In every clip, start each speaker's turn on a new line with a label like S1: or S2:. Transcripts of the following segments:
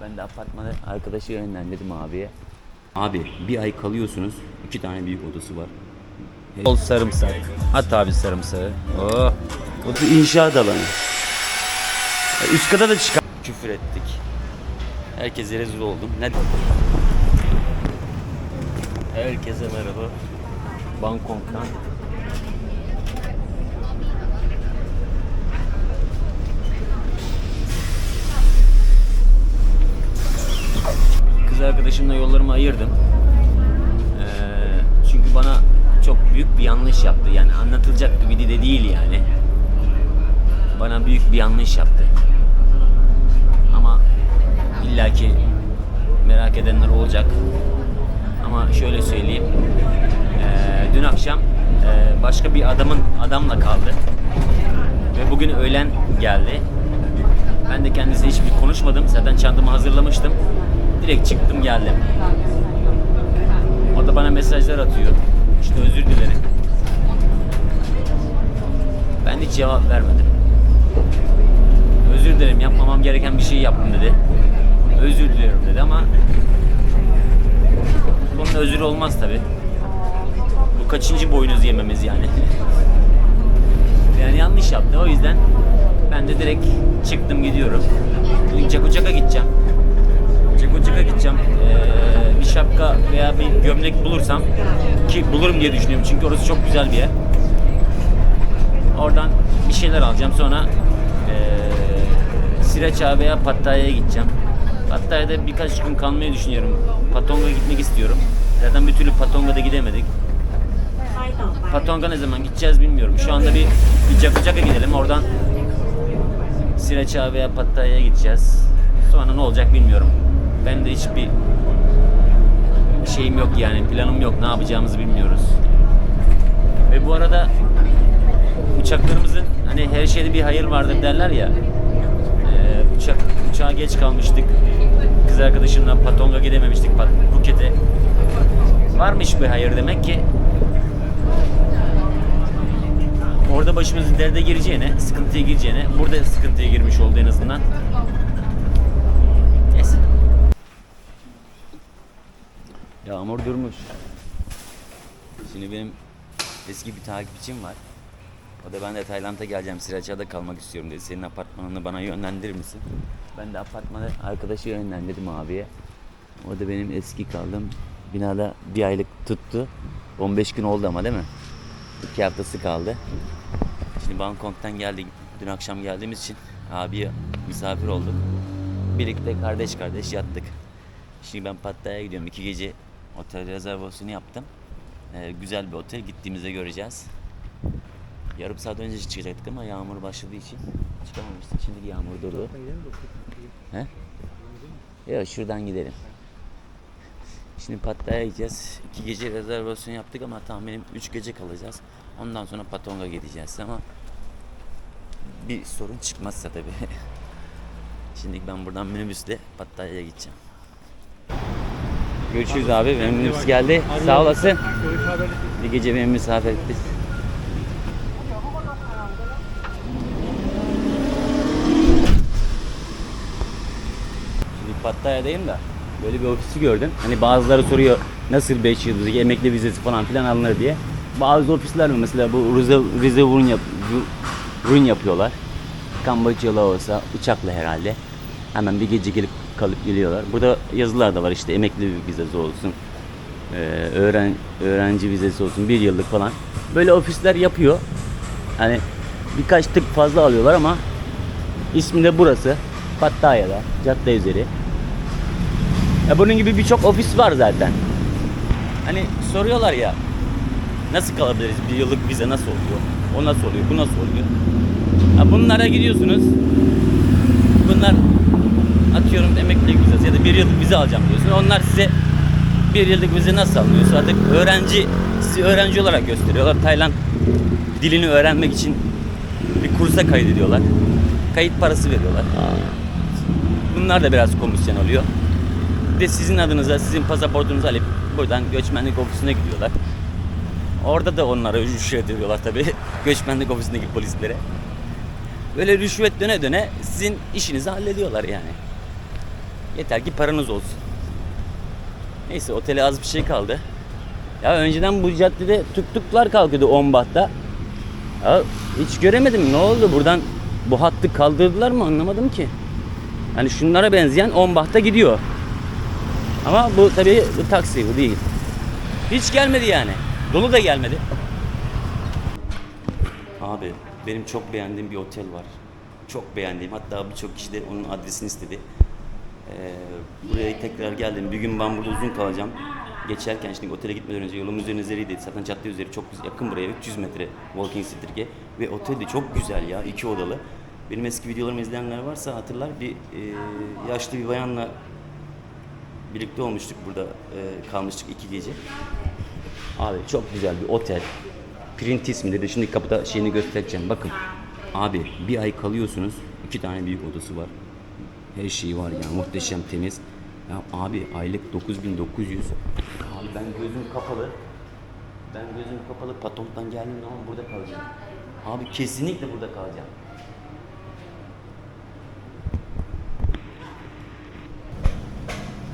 S1: Ben de apartmana arkadaşı yönlendirdim abiye. Abi bir ay kalıyorsunuz. iki tane büyük odası var.
S2: Bol sarımsak. At abi sarımsağı. Oh.
S1: Bu da inşaat alanı. Üst kata da çıkar. Küfür ettik. Herkese rezil oldum. Ne? Herkese merhaba. Bangkok'tan. Arkadaşımla yollarımı ayırdım. Ee, çünkü bana çok büyük bir yanlış yaptı. Yani anlatılacak gibi de değil yani. Bana büyük bir yanlış yaptı. Ama illaki merak edenler olacak. Ama şöyle söyleyeyim. Ee, dün akşam e, başka bir adamın adamla kaldı. Ve bugün öğlen geldi. Ben de kendisiyle hiçbir konuşmadım. Zaten çantamı hazırlamıştım. Direkt çıktım geldim. O da bana mesajlar atıyor. İşte özür dilerim. Ben hiç cevap vermedim. Özür dilerim yapmamam gereken bir şey yaptım dedi. Özür diliyorum dedi ama bunun özür olmaz tabi. Bu kaçıncı boynuz yememiz yani. yani yanlış yaptı o yüzden ben de direkt çıktım gidiyorum. Şimdi Çakocak'a gideceğim. Çakocak'a gideceğim. Ee, bir şapka veya bir gömlek bulursam ki bulurum diye düşünüyorum çünkü orası çok güzel bir yer. Oradan bir şeyler alacağım sonra ee, Sireç'a veya Pattaya'ya gideceğim. Pattaya'da birkaç gün kalmayı düşünüyorum. Patong'a gitmek istiyorum. Zaten bir türlü Patonga'da gidemedik. Patonga ne zaman gideceğiz bilmiyorum. Şu anda bir, bir Cakacak'a gidelim. Oradan Sireç'a veya Pattaya'ya gideceğiz. Sonra ne olacak bilmiyorum. Ben de hiçbir şeyim yok yani. Planım yok. Ne yapacağımızı bilmiyoruz. Ve bu arada uçaklarımızın hani her şeyde bir hayır vardır derler ya. Ee, uçak uçağa geç kalmıştık. Kız arkadaşımla Patong'a gidememiştik Pat- Phuket'e. Varmış bir hayır demek ki. Orada başımızın derde gireceğine, sıkıntıya gireceğine, burada sıkıntıya girmiş oldu en azından. Neyse. Yağmur durmuş. Şimdi benim eski bir takipçim var. O da ben de Tayland'a geleceğim. Siraça'da kalmak istiyorum dedi. Senin apartmanını bana yönlendirir misin? Ben de apartmana arkadaşı yönlendirdim abiye. O da benim eski kaldığım binada bir aylık tuttu. 15 gün oldu ama değil mi? İki haftası kaldı. Şimdi Bangkok'tan geldik. Dün akşam geldiğimiz için abiye misafir olduk. Birlikte kardeş kardeş yattık. Şimdi ben Pattaya'ya gidiyorum. İki gece otel rezervasyonu yaptım. Ee, güzel bir otel. Gittiğimizde göreceğiz. Yarım saat önce çıkacaktık ama yağmur başladığı için çıkamamıştık. Şimdi yağmur durdu. He? Yok şuradan gidelim. Şimdi Pattaya'ya gideceğiz. İki gece rezervasyon yaptık ama tahminim üç gece kalacağız. Ondan sonra Patong'a gideceğiz ama bir sorun çıkmazsa tabii. Şimdi ben buradan minibüsle Pattaya'ya gideceğim. Görüşürüz abi. Benim minibüs geldi. Sağ olasın. Bir gece beni misafir etti. Şimdi Pattaya'dayım da böyle bir ofisi gördüm. Hani bazıları soruyor nasıl 5 yıldızlı emekli vizesi falan filan alınır diye. Bazı ofisler mi mesela bu Rize, Rize Run, yap, Run yapıyorlar. Kamboçyalı olsa uçakla herhalde. Hemen bir gece gelip kalıp geliyorlar. Burada yazılar da var işte emekli vizesi olsun. Ee, öğren, öğrenci vizesi olsun bir yıllık falan. Böyle ofisler yapıyor. Hani birkaç tık fazla alıyorlar ama ismi de burası. Pattaya'da, cadde üzeri. Ya bunun gibi birçok ofis var zaten. Hani soruyorlar ya nasıl kalabiliriz? Bir yıllık vize nasıl oluyor? O nasıl oluyor? Bu nasıl oluyor? Ya bunlara gidiyorsunuz. Bunlar atıyorum emeklilik vizesi ya da bir yıllık vize alacağım diyorsun. Onlar size bir yıllık vize nasıl alınıyorsa artık öğrenci sizi öğrenci olarak gösteriyorlar. Tayland dilini öğrenmek için bir kursa kaydediyorlar. Kayıt parası veriyorlar. Bunlar da biraz komisyon alıyor. Bir de sizin adınıza, sizin pasaportunuzu alıp buradan göçmenlik ofisine gidiyorlar. Orada da onlara rüşvet veriyorlar tabii. göçmenlik ofisindeki polislere. Böyle rüşvet döne döne sizin işinizi hallediyorlar yani. Yeter ki paranız olsun. Neyse otele az bir şey kaldı. Ya önceden bu caddede tuk-tuklar kalkıyordu Ombat'ta. Ya hiç göremedim ne oldu buradan bu hattı kaldırdılar mı anlamadım ki. Hani şunlara benzeyen Ombat'ta gidiyor. Ama bu tabii bu taksi bu değil. Hiç gelmedi yani. Dolu da gelmedi. Abi benim çok beğendiğim bir otel var. Çok beğendiğim. Hatta birçok kişi de onun adresini istedi. Ee, buraya tekrar geldim. Bir gün ben burada uzun kalacağım. Geçerken şimdi otele gitmeden önce yolum üzerindeydi. Zaten cadde üzeri çok. Yakın buraya 300 metre Walking Street'e. Ve otel de çok güzel ya. iki odalı. Benim eski videolarımı izleyenler varsa hatırlar. Bir e, yaşlı bir bayanla birlikte olmuştuk burada. e, kalmıştık iki gece. Abi çok güzel bir otel. Printis mi dedi. Şimdi kapıda şeyini göstereceğim. Bakın. Abi bir ay kalıyorsunuz. iki tane büyük odası var. Her şeyi var ya. Muhteşem temiz. Ya abi aylık 9900. Abi ben gözüm kapalı. Ben gözüm kapalı Patong'dan geldim ama burada kalacağım. Abi kesinlikle burada kalacağım.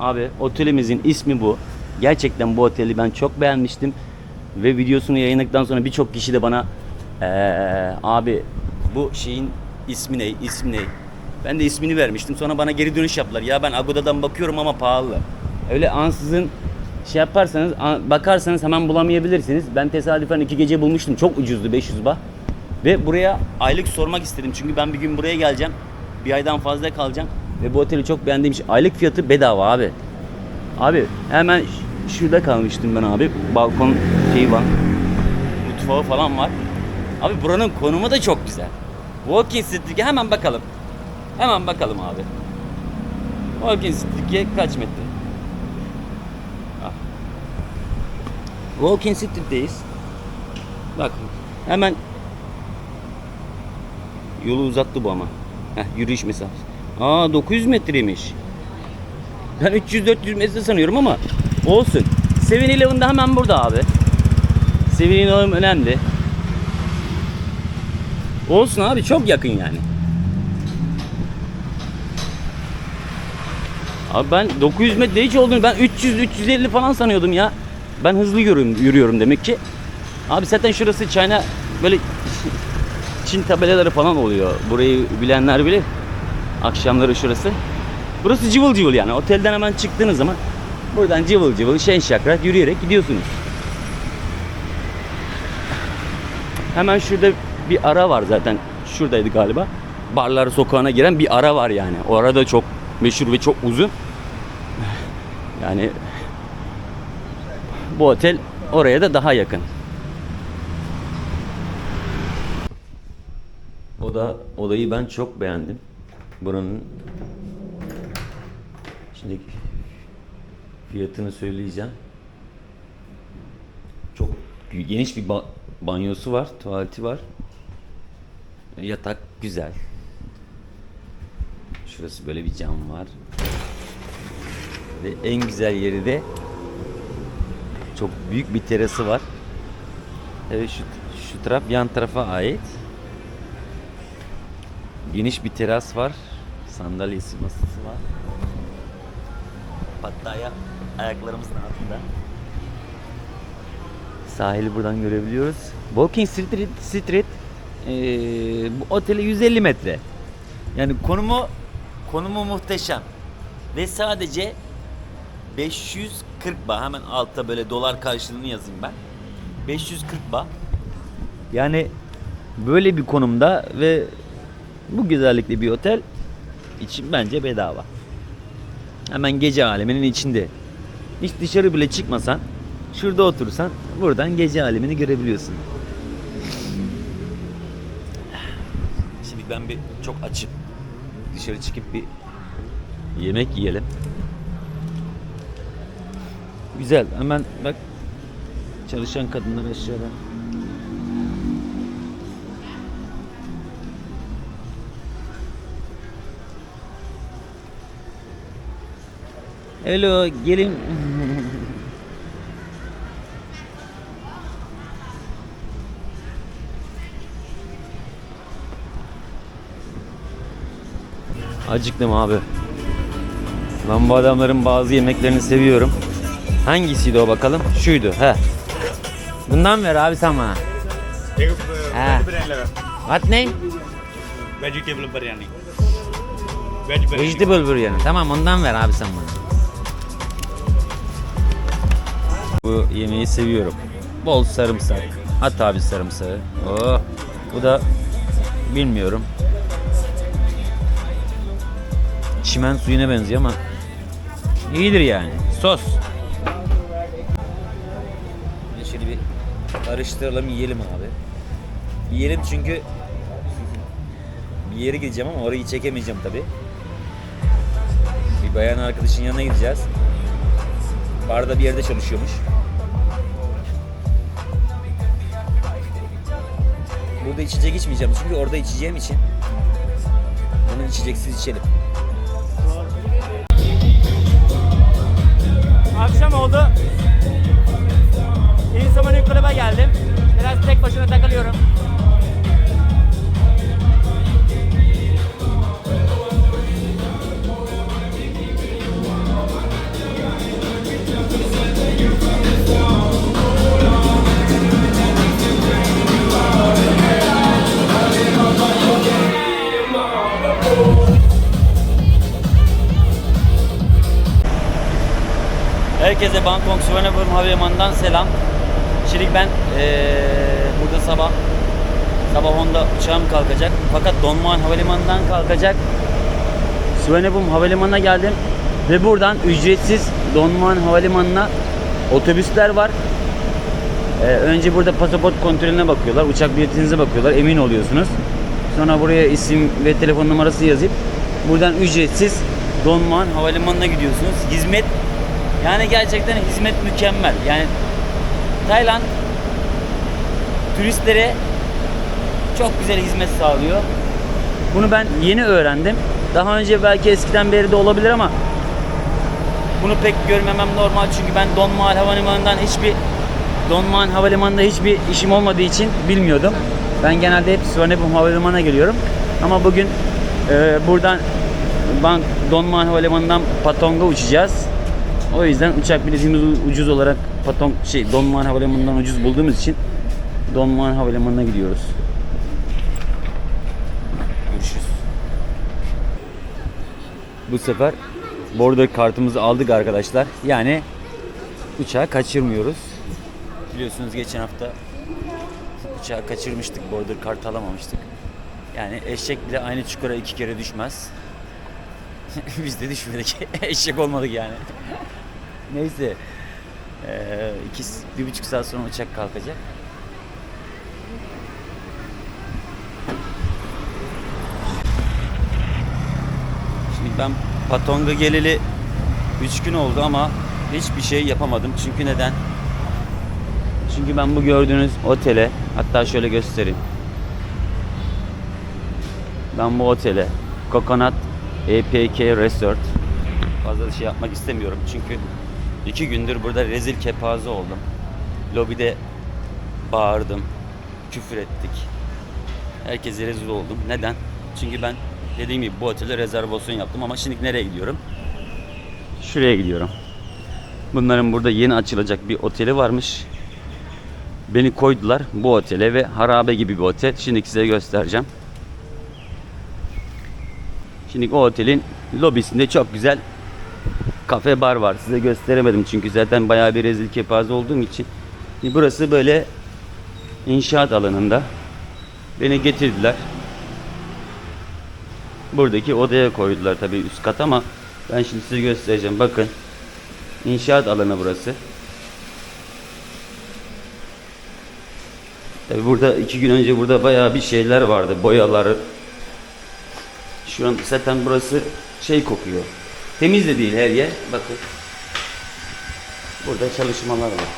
S1: Abi otelimizin ismi bu. Gerçekten bu oteli ben çok beğenmiştim. Ve videosunu yayınladıktan sonra birçok kişi de bana "Ee, abi bu şeyin ismi ne, ismi ne? Ben de ismini vermiştim. Sonra bana geri dönüş yaptılar. Ya ben Agoda'dan bakıyorum ama pahalı. Öyle ansızın şey yaparsanız, an- bakarsanız hemen bulamayabilirsiniz. Ben tesadüfen iki gece bulmuştum. Çok ucuzdu 500 bah. Ve buraya aylık sormak istedim. Çünkü ben bir gün buraya geleceğim. Bir aydan fazla kalacağım. Ve bu oteli çok beğendiğim için aylık fiyatı bedava abi. Abi hemen şurada kalmıştım ben abi. Balkon şeyi var. Mutfağı falan var. Abi buranın konumu da çok güzel. Walking Street'e hemen bakalım. Hemen bakalım abi. Walking Street'e kaç metre? Ah. Walking Street'teyiz. Bak hemen yolu uzattı bu ama. Heh, yürüyüş mesafesi. Aa 900 metreymiş. Ben 300-400 metre sanıyorum ama olsun. 7-Eleven hemen burada abi. 7-Eleven önemli. Olsun abi çok yakın yani. Abi ben 900 metre hiç olduğunu ben 300-350 falan sanıyordum ya. Ben hızlı yürüyorum, yürüyorum demek ki. Abi zaten şurası China böyle Çin tabelaları falan oluyor. Burayı bilenler bilir. Akşamları şurası. Burası cıvıl cıvıl yani. Otelden hemen çıktığınız zaman buradan cıvıl cıvıl şen şakrak yürüyerek gidiyorsunuz. Hemen şurada bir ara var zaten. Şuradaydı galiba. Barlar sokağına giren bir ara var yani. O arada çok meşhur ve çok uzun. Yani bu otel oraya da daha yakın. O da odayı ben çok beğendim. Buranın şimdi fiyatını söyleyeceğim. Çok geniş bir ba- banyosu var, tuvaleti var. Yatak güzel. Şurası böyle bir cam var. Ve en güzel yeri de çok büyük bir terası var. Evet şu, şu taraf yan tarafa ait. Geniş bir teras var. Sandalyesi, masası var. Pattaya ayaklarımızın altında. Sahili buradan görebiliyoruz. Walking Street, Street eee, bu otele 150 metre. Yani konumu konumu muhteşem. Ve sadece 540 ba hemen altta böyle dolar karşılığını yazayım ben. 540 ba. Yani böyle bir konumda ve bu güzellikli bir otel için bence bedava. Hemen gece aleminin içinde. Hiç dışarı bile çıkmasan, şurada otursan buradan gece alemini görebiliyorsun. Şimdi ben bir çok açım. Dışarı çıkıp bir yemek yiyelim. Güzel. Hemen bak çalışan kadınlar aşağıda. Hello, gelin. Acıktım abi. Ben bu adamların bazı yemeklerini seviyorum. Hangisiydi o bakalım? Şuydu. He. Bundan ver abi sen bana.
S3: Ha.
S1: What name?
S3: Vegetable biryani. Vegetable,
S1: Vegetable biryani. Tamam ondan ver abi sen bana. Bu yemeği seviyorum. Bol sarımsak. At abi sarımsağı. Oh. Bu da bilmiyorum. Çimen suyuna benziyor ama iyidir yani. Sos. Şöyle bir karıştıralım yiyelim abi. Yiyelim çünkü bir yere gideceğim ama orayı çekemeyeceğim tabi. Bir bayan arkadaşın yanına gideceğiz. Barda bir yerde çalışıyormuş. Burada içecek içmeyeceğim çünkü orada içeceğim için bunu içeceksiz içelim. Herkese Bangkok Suvarnabhumi Havalimanı'ndan selam. Şimdi ben eee, burada sabah sabah 10'da uçağım kalkacak. Fakat Don Muan Havalimanı'ndan kalkacak. Suvarnabhumi Havalimanı'na geldim ve buradan ücretsiz Don Muan Havalimanı'na otobüsler var. Ee, önce burada pasaport kontrolüne bakıyorlar, uçak biletinize bakıyorlar, emin oluyorsunuz. Sonra buraya isim ve telefon numarası yazıp buradan ücretsiz Don Muan Havalimanı'na gidiyorsunuz. Hizmet yani gerçekten hizmet mükemmel. Yani Tayland turistlere çok güzel hizmet sağlıyor. Bunu ben yeni öğrendim. Daha önce belki eskiden beri de olabilir ama bunu pek görmemem normal çünkü ben Don Muan Havalimanı'ndan hiçbir Don Muan Havalimanı'nda hiçbir işim olmadığı için bilmiyordum. Ben genelde hep Suvarnabhumi Havalimanı'na geliyorum. Ama bugün e, buradan Bank Don Muan Havalimanı'ndan Patong'a uçacağız. O yüzden uçak biletimiz ucuz olarak Patong şey Don Muan Havalimanı'ndan ucuz bulduğumuz için Don Muan Havalimanı'na gidiyoruz. Görüşürüz. Bu sefer border kartımızı aldık arkadaşlar. Yani uçağı kaçırmıyoruz. Biliyorsunuz geçen hafta uçağı kaçırmıştık. Border kart alamamıştık. Yani eşek bile aynı çukura iki kere düşmez. Biz de düşmedik. eşek olmadık yani. Neyse. Ee, iki, bir buçuk saat sonra uçak kalkacak. Şimdi ben Patong'a geleli 3 gün oldu ama hiçbir şey yapamadım. Çünkü neden? Çünkü ben bu gördüğünüz otele hatta şöyle göstereyim. Ben bu otele Coconut EPK Resort fazla şey yapmak istemiyorum çünkü iki gündür burada rezil kepaze oldum. Lobide bağırdım, küfür ettik. Herkese rezil oldum. Neden? Çünkü ben dediğim gibi bu otele rezervasyon yaptım ama şimdi nereye gidiyorum? Şuraya gidiyorum. Bunların burada yeni açılacak bir oteli varmış. Beni koydular bu otele ve harabe gibi bir otel. Şimdi size göstereceğim. Şimdi o otelin lobisinde çok güzel kafe bar var. Size gösteremedim çünkü zaten bayağı bir rezil kepaze olduğum için. Burası böyle inşaat alanında. Beni getirdiler. Buradaki odaya koydular tabii üst kat ama ben şimdi size göstereceğim. Bakın. İnşaat alanı burası. Tabii burada iki gün önce burada bayağı bir şeyler vardı. Boyalar. Şu an zaten burası şey kokuyor. Temiz de değil her yer. Bakın. Burada çalışmalar var.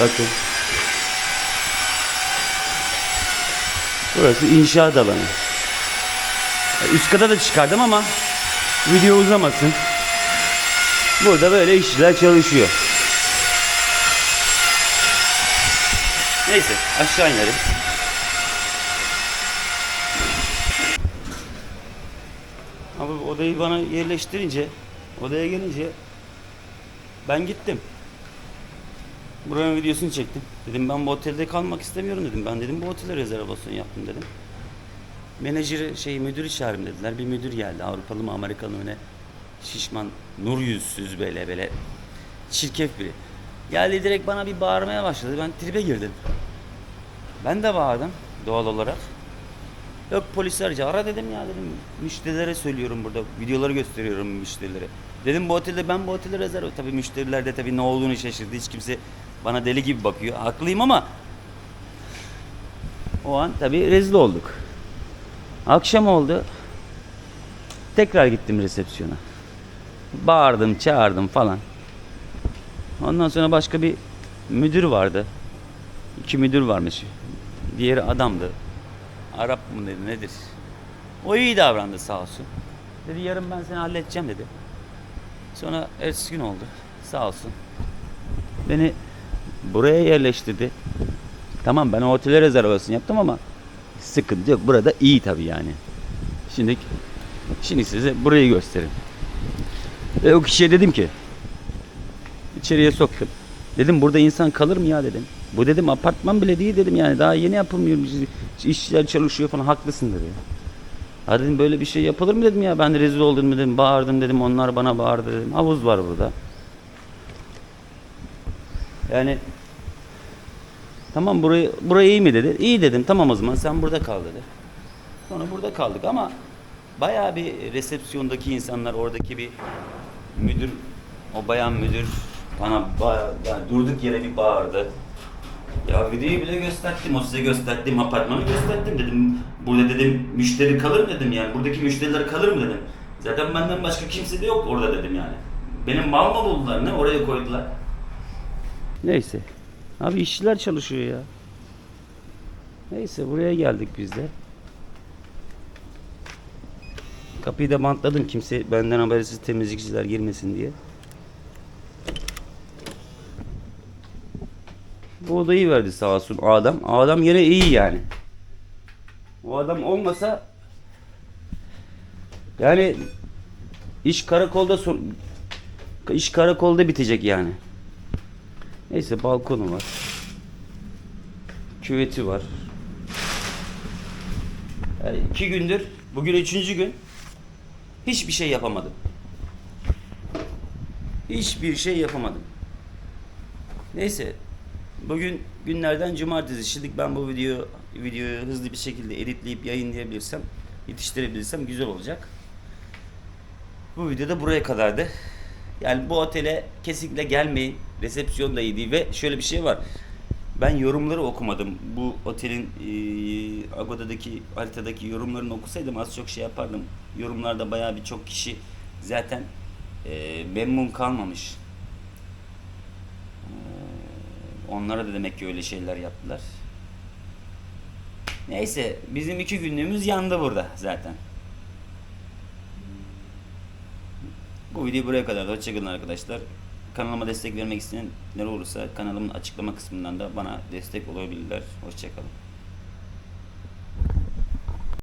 S1: Bakın. Burası inşaat alanı. Üst kata da çıkardım ama video uzamasın. Burada böyle işçiler çalışıyor. Neyse aşağı inelim. Odayı bana yerleştirince, odaya gelince ben gittim. Buranın videosunu çektim. Dedim ben bu otelde kalmak istemiyorum dedim. Ben dedim bu otele rezervasyon yaptım dedim. Menajeri şey müdürü çağırın dediler. Bir müdür geldi. Avrupalı mı Amerikalı mı ne? Şişman, nur yüzsüz böyle böyle. Çirkef biri. Geldi direkt bana bir bağırmaya başladı. Ben tribe girdim. Ben de bağırdım doğal olarak. Yok polis arayacak. Ara dedim ya dedim. Müşterilere söylüyorum burada. Videoları gösteriyorum müşterilere. Dedim bu otelde ben bu otelde rezerv. Tabii müşteriler de tabii ne olduğunu şaşırdı. Hiç kimse bana deli gibi bakıyor. Haklıyım ama o an tabii rezil olduk. Akşam oldu. Tekrar gittim resepsiyona. Bağırdım, çağırdım falan. Ondan sonra başka bir müdür vardı. İki müdür varmış. Diğeri adamdı. Arap mı dedi nedir? O iyi davrandı sağ olsun. Dedi yarın ben seni halledeceğim dedi. Sonra ertesi gün oldu. Sağ olsun. Beni buraya yerleştirdi. Tamam ben otele rezervasyon yaptım ama sıkıntı yok. Burada iyi tabii yani. Şimdi şimdi size burayı göstereyim. Ve o kişiye dedim ki içeriye soktum. Dedim burada insan kalır mı ya dedim. Bu dedim apartman bile değil dedim yani daha yeni yapılmıyor. İşçiler çalışıyor falan haklısın dedi. Ha dedim böyle bir şey yapılır mı dedim ya ben de rezil oldum dedim bağırdım dedim onlar bana bağırdı dedim havuz var burada. Yani tamam burayı burayı iyi mi dedi. İyi dedim tamam o zaman sen burada kal dedi. Sonra burada kaldık ama bayağı bir resepsiyondaki insanlar oradaki bir müdür o bayan müdür bana bayağı yani durduk yere bir bağırdı. Ya videoyu bile gösterdim. O size gösterdiğim apartmanı gösterdim dedim. Burada dedim müşteri kalır mı dedim yani. Buradaki müşteriler kalır mı dedim. Zaten benden başka kimse de yok orada dedim yani. Benim mal mı buldular ne oraya koydular. Neyse. Abi işçiler çalışıyor ya. Neyse buraya geldik biz de. Kapıyı da bantladım kimse benden habersiz temizlikçiler girmesin diye. Bu odayı verdi sağ olsun adam. Adam yine iyi yani. O adam olmasa yani iş karakolda son, iş karakolda bitecek yani. Neyse balkonu var. Küveti var. Yani iki gündür, bugün üçüncü gün hiçbir şey yapamadım. Hiçbir şey yapamadım. Neyse Bugün günlerden cumartesi. Şimdi ben bu video videoyu hızlı bir şekilde editleyip yayınlayabilirsem, yetiştirebilirsem güzel olacak. Bu video da buraya kadardı. Yani bu otele kesinlikle gelmeyin. Resepsiyon da iyi değil ve şöyle bir şey var. Ben yorumları okumadım. Bu otelin e, Agoda'daki haritadaki yorumlarını okusaydım az çok şey yapardım. Yorumlarda bayağı birçok kişi zaten e, memnun kalmamış. Onlara da demek ki öyle şeyler yaptılar. Neyse bizim iki günlüğümüz yandı burada zaten. Bu video buraya kadar. Hoşçakalın arkadaşlar. Kanalıma destek vermek isteyenler olursa kanalımın açıklama kısmından da bana destek olabilirler. Hoşçakalın.